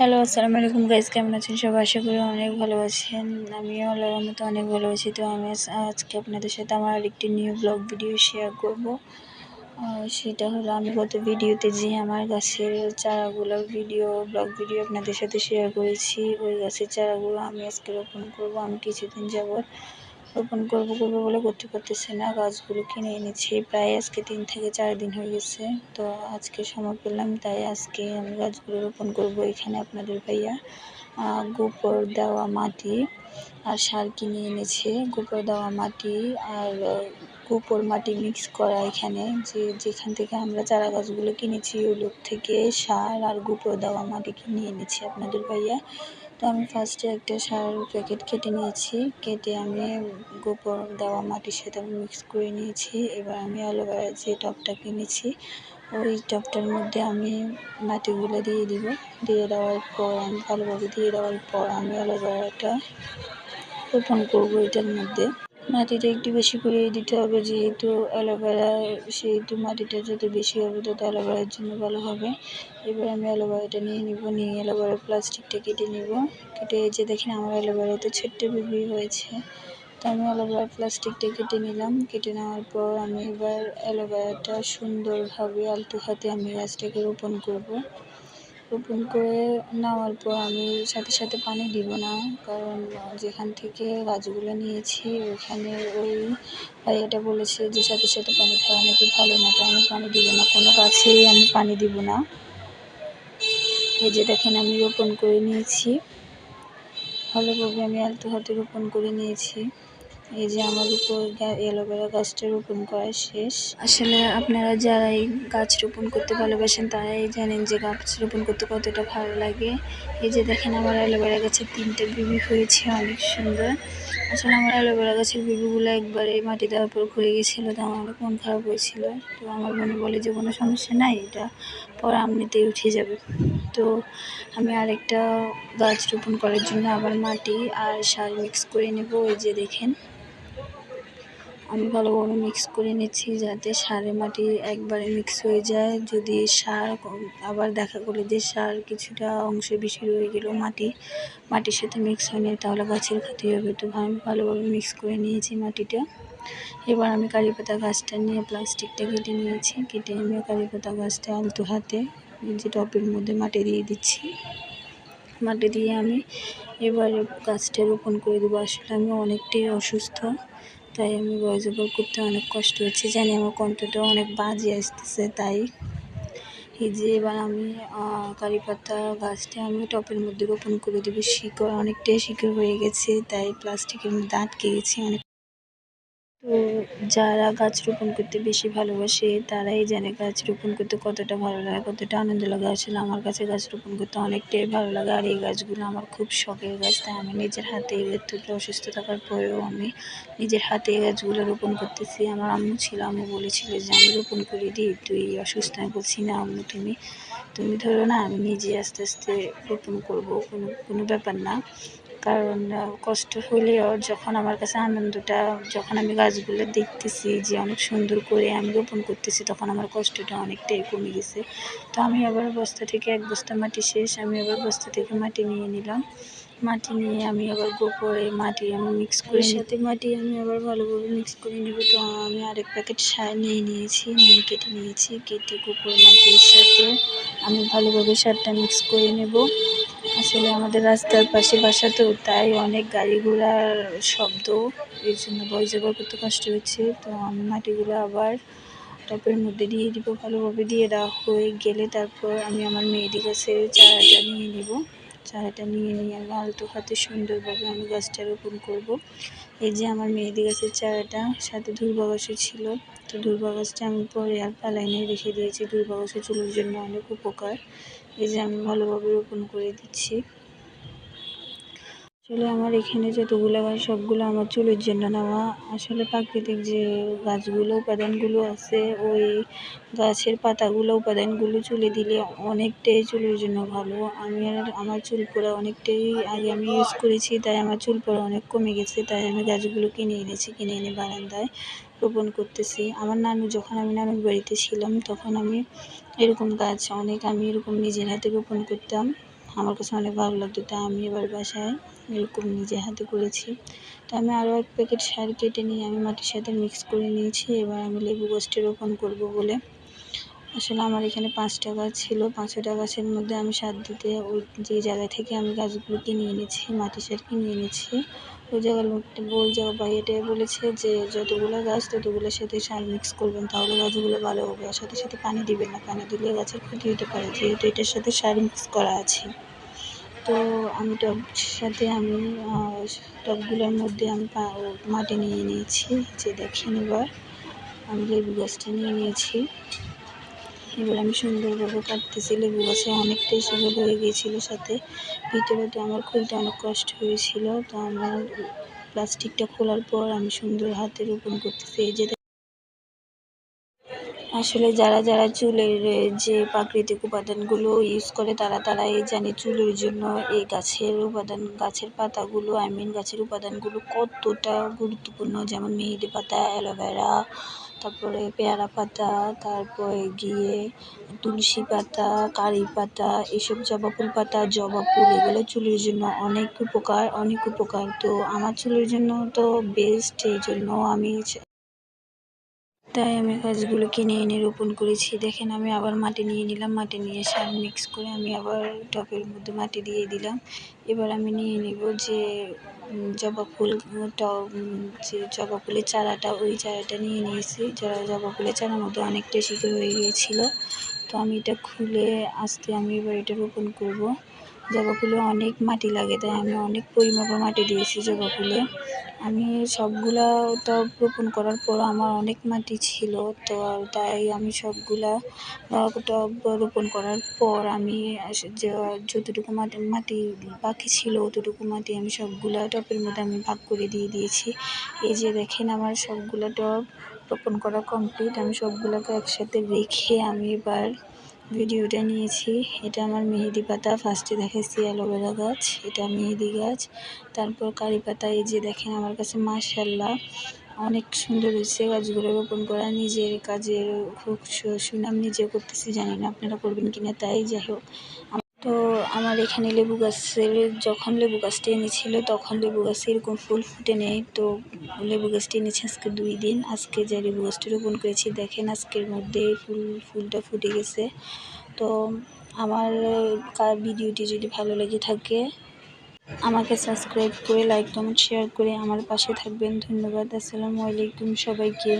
Hello, আসসালামু আলাইকুম guys কেমন আছেন? সবাই আশা করি অনেক ভালো আছেন। আমিও আল্লাহর মতো অনেক ভালো আছি। তো আমি আজ- আজকে আপনাদের সাথে আমার আরেকটি নিউ ব্লগ ভিডিও শেয়ার করব। সেটা হলো আমি গত ভিডিওতে যে আমার গাছের চারাগুলোর ভিডিও ব্লগ ভিডিও আপনাদের সাথে শেয়ার করেছি, ওই গাছের চারাগুলো আমি আজকে রোপণ করব। আমি কিছুদিন যাবৎ রোপণ করব করব বলে করতে পারতেছি না। গাছগুলো কিনে এনেছি। প্রায় আজকে তিন থেকে চার দিন হয়ে গেছে। তো আজকে সময় পেলাম, তাই আজকে আমি গাছগুলো রোপণ করব এখানে আপনাদের ভাইয়া। গোবর দেওয়া মাটি আর সার কিনে এনেছে। গোবর দেওয়া মাটি আর গোবর মাটি মিক্স করা এখানে। যে যেখান থেকে আমরা চারা গাছগুলো কিনেছি, ওই লোক থেকে সার আর গোবর দেওয়া মাটি কিনে এনেছি আপনাদের ভাইয়া। তো আমি ফার্স্টে একটা সার প্যাকেট কেটে নিয়েছি। কেটে আমি গোবর দেওয়া মাটির সাথে আমি মিক্স করে নিয়েছি। এবার আমি অ্যালোভেরার যে টবটা কিনেছি, ওই টবটার মধ্যে আমি মাটিগুলো দিয়ে দিব। দিয়ে দেওয়ার পর আমি ভালোভাবে দিয়ে দেওয়ার পর আমি অ্যালোভেরাটা রোপণ করব এটার মধ্যে। মাটিটা একটু বেশি করে দিতে হবে, যেহেতু অ্যালোভেরা, সেহেতু মাটিটা যত বেশি হবে তত অ্যালোভেরার জন্য ভালো হবে। এবার আমি অ্যালোভেরাটা নিয়ে নিব, নিয়ে অ্যালোভেরা প্লাস্টিকটা কেটে নিব। কেটে যে দেখেন আমার অ্যালোভেরাতে ছোট্ট বিবি হয়েছে। তো আমি অ্যালোভেরা প্লাস্টিকটা কেটে নিলাম। কেটে নেওয়ার পর আমি এবার অ্যালোভেরাটা সুন্দরভাবে আলতো হাতে আমি গাছটাকে রোপণ করব। রোপণ করে নেওয়ার পর আমি সাথে সাথে পানি দিব না, কারণ যেখান থেকে গাছগুলো নিয়েছি ওইখানে ওই ভাইয়াটা বলেছে যে সাথে সাথে পানি খাওয়া নাকি ভালো না, তো আমি পানি দিব না, কোনো গাছেই আমি পানি দিব না। এই যে দেখেন আমি রোপণ করে নিয়েছি। ভালোভাবে আমি আলতো হাতে রোপণ করে নিয়েছি। এই যে আমার উপর অ্যালোভেরা গাছটা রোপণ করা শেষ। আসলে আপনারা যারা এই গাছ রোপণ করতে ভালোবাসেন, তারাই জানেন যে গাছ রোপণ করতে কতটা ভালো লাগে। এই যে দেখেন, আমার অ্যালোভেরা গাছের তিনটে বিবি হয়েছে, অনেক সুন্দর। আসলে আমার অ্যালোভেরা গাছের বিবিগুলো একবারে মাটি দেওয়ার পর ঘুরে গেছিল, তো আমার মন খারাপ হয়েছিল। তো আমার মনে বলে যে কোনো সমস্যা নাই, এটা পরে এমনিতেই উঠে যাবে। তো আমি আরেকটা গাছ রোপণ করার জন্য আবার মাটি আর সার মিক্স করে নেব, এই যে দেখেন। আমি ভালোভাবে মিক্স করে নিচ্ছি যাতে সারে মাটি একবারে মিক্স হয়ে যায়। যদি সার আবার দেখা গেলো যে সার কিছুটা অংশে বেশি রয়ে গেল মাটি, মাটির সাথে মিক্স হয়নি, তাহলে গাছের ক্ষতি হবে। তো আমি ভালোভাবে মিক্স করে নিয়েছি মাটিটা। এবার আমি কারি পাতা গাছটা নিয়ে প্লাস্টিকটা কেটে নিয়েছি। কেটে আমি কারি পাতা গাছটা আলতো হাতে যে টপের মধ্যে মাটি দিয়ে দিচ্ছি। মাটি দিয়ে আমি এবারে গাছটা রোপণ করে দেবো। আসলে আমি অনেকটাই অসুস্থ। তাই আমি ভয়েস ওভার করতে অনেক কষ্ট হচ্ছে। জানি আমার কণ্ঠটা অনেক বাজে আসতেছে, তাই এই যে এবার আমি কারি পাতা গাছটা আমি টপের মধ্যে রোপণ করে দেবো। শিকড় অনেকটাই শিকড় হয়ে গেছে, তাই প্লাস্টিকের মধ্যে আটকে গেছে অনেক। তো যারা গাছ রোপণ করতে বেশি ভালোবাসে, তারাই জানে গাছ রোপণ করতে কতটা ভালো লাগে, কতটা আনন্দ লাগে। আসলে আমার কাছে গাছ রোপণ করতে অনেকটাই ভালো লাগে, আর এই গাছগুলো আমার খুব শখের গাছ, তাই আমি নিজের হাতে এতটা অসুস্থ থাকার পরেও আমি নিজের হাতে এই গাছগুলো রোপণ করতেছি। আমার আম্মু ছিল, আম্মু বলেছিল যে, আমি রোপণ করে দিই তুই অসুস্থ? আমি বলছি, না আম্মু, তুমি তুমি ধরো না, আমি নিজে আস্তে আস্তে রোপণ করব, কোনো কোনো ব্যাপার না। কারণ কষ্ট হলেও যখন আমার কাছে আনন্দটা যখন আমি গাছগুলো দেখতেছি যে অনেক সুন্দর করে আমি রোপণ করতেছি তখন আমার কষ্টটা অনেকটাই কমে গেছে। তো আমি আবার বস্তা থেকে এক বস্তা মাটি শেষ আমি আবার বস্তা থেকে মাটি নিয়ে নিলাম। মাটি নিয়ে আমি আবার গোপরে মাটি আমি মিক্স করে সাথে মাটি আমি আবার ভালোভাবে মিক্স করে নেব। তো আমি আরেক প্যাকেট সার নিয়ে নিয়েছি নিয়ে কেটে নিয়েছি কেটে গোবর মাটির সাথে আমি ভালোভাবে সারটা মিক্স করে নেব। আসলে আমাদের রাস্তার পাশে বাসা তো, তাই অনেক গাড়ি ঘোড়ার শব্দ এই জন্য ভয়েস ওভার করতে কষ্ট হচ্ছে। তো আমি মাটিগুলো আবার টপের মধ্যে দিয়ে দিব, ভালোভাবে দিয়ে দেওয়া হয়ে গেলে তারপর আমি আমার মেয়েদি গাছের চারাটা নিয়ে নিব। চারাটা নিয়ে নিয়ে আমি আলতো হাতে সুন্দরভাবে আমি গাছটা রোপণ করব। এই যে আমার মেহেদি গাছের চারাটা, সাথে ধুর্বা গাছও ছিল। তো ধুর্বা গাছটা আমি পরে আর পালাইনে রেখে দিয়েছি। ধুর্বা গাছের চুলের জন্য অনেক উপকার। এই যে আমি ভালোভাবে রোপণ করে দিচ্ছি। আসলে আমার এখানে যতগুলো গাছ, সবগুলো আমার চুলের জন্য নেওয়া আসলে প্রাকৃতিক যে গাছগুলো, উপাদানগুলো আছে, ওই গাছের পাতাগুলো, উপাদানগুলো চুলে দিলে অনেকটাই চুলের জন্য ভালো। আমি আর আমার চুল পড়া অনেকটাই আগে আমি ইউজ করেছি, তাই আমার চুল পড়া অনেক কমে গেছে, তাই আমি গাছগুলো কিনে এনেছি, কিনে এনে বারান্দায় রোপণ করতেছি। আমার নানু, যখন আমি নানুর বাড়িতে ছিলাম, তখন আমি এরকম গাছ অনেক, আমি এরকম নিজের হাতে রোপণ করতাম। আমার কাছে অনেক ভালো লাগতো, তাই আমি এবার বাসায় এরকম নিজে হাতে করেছি। তো আমি আরও এক প্যাকেট সার কেটে নিয়ে আমি মাটির সাথে মিক্স করে নিয়েছি। এবার আমি লেবু গাছটি রোপণ করব বলে। আসলে আমার এখানে পাঁচটা গাছ ছিল। পাঁচটা গাছের মধ্যে আমি সার দিতে ওই যে জায়গা থেকে আমি গাছগুলো কিনে এনেছি মাটি সার কিনে এনেছি। ওই জায়গার লোকটা ওই জায়গা ভাইয়াটা বলেছে যে, যতগুলো গাছ ততগুলোর সাথে সার মিক্স করবেন, তাহলে গাছগুলো ভালো হবে। আর সাথে সাথে পানি দিবেন না। পানি দিলে গাছের ক্ষতি হতে পারে। যেহেতু এটার সাথে সার মিক্স করা আছে। তো আমি টব সাথে আমি টবগুলোর মধ্যে আমি মাটি নিয়ে নিয়েছি, যে দেখেন এবার। আমি লেবু গাছটা নিয়ে নিয়েছি। এবার আমি সুন্দরভাবে কাটতেছি লেবু গাছে, অনেকটাই এসে হয়ে গিয়েছিল সাথে। ভিতরে তো আমার খুলতে অনেক কষ্ট হয়েছিল, তো আমার প্লাস্টিকটা খোলার পর আমি সুন্দর হাতে রোপণ করতেছি। এই যে আসলে যারা যারা চুলের যে প্রাকৃতিক উপাদানগুলো ইউজ করে, তারা তারা এই জানে চুলের জন্য এই গাছের উপাদান, গাছের পাতাগুলো আই মিন গাছের উপাদানগুলো কতটা গুরুত্বপূর্ণ। যেমন মেহেদি পাতা অ্যালোভেরা তারপরে পেয়ারা পাতা, তারপরে গিয়ে তুলসী পাতা, কারি পাতা, এসব জবা ফুল পাতা, জবা ফুল, এগুলো চুলের জন্য অনেক উপকার অনেক উপকার। তো আমার চুলের জন্য তো বেস্ট এই জন্য আমি তাই আমি গাছগুলো কিনে এনে রোপণ করেছি। দেখেন, আমি আবার মাটি নিয়ে নিলাম, মাটি নিয়ে সার মিক্স করে আমি আবার টবের মধ্যে মাটি দিয়ে দিলাম। এবার আমি নিয়ে নিব যে জবা ফুল, টব, যে জবা ফুলের চারাটা, ওই চারাটা নিয়ে নিয়েছি। যারা জবা ফুলের চারার মধ্যে অনেকটা শিকড় হয়ে গিয়েছিল, তো আমি এটা খুলে আস্তে আমি এবার এটা রোপণ করব। জবা ফুলে অনেক মাটি লাগে, তাই আমি অনেক পরিমাপে মাটি দিয়েছি জবা ফুলে আমি সবগুলা টব রোপণ করার পর আমার অনেক মাটি ছিল, তো তাই আমি সবগুলা টব রোপণ করার পর আমি যতটুকু মাটি মাটি বাকি ছিল অতটুকু মাটি আমি সবগুলা টবের মধ্যে আমি ভাগ করে দিয়ে দিয়েছি। এই যে দেখেন আমার সবগুলা টব রোপণ করা কমপ্লিট আমি সবগুলোকে একসাথে রেখে আমি এবার ভিডিওটা নিয়েছি। এটা আমার মেহেদি পাতা। ফার্স্টে দেখেছি অ্যালোভেরা গাছ, এটা মেহেদি গাছ। তারপর কারি পাতা, এই যে দেখেন আমার কাছে মাশাল্লাহ অনেক সুন্দর হয়েছে গাছগুলো রোপণ করা। নিজের কাজের খুব সুনাম নিজে করতেছি, জানি না আপনারা করবেন কিনা, তাই যাই হোক। তো আমার এখানে লেবু গাছের, যখন লেবু গাছটি এনেছিল, তখন লেবু গাছে এরকম ফুল ফুটে নেই। তো লেবু গাছটি এনেছে আজকে দুই দিন। আজকে যে লেবু গাছটি রোপণ করেছি, দেখেন আজকের মধ্যে ফুল, ফুলটা ফুটে গেছে। তো আমার ভিডিওটি যদি ভালো লেগে থাকে, আমাকে সাবস্ক্রাইব করে, লাইক, কমেন্ট, শেয়ার করে আমার পাশে থাকবেন। ধন্যবাদ। আসসালামু আলাইকুম সবাইকে।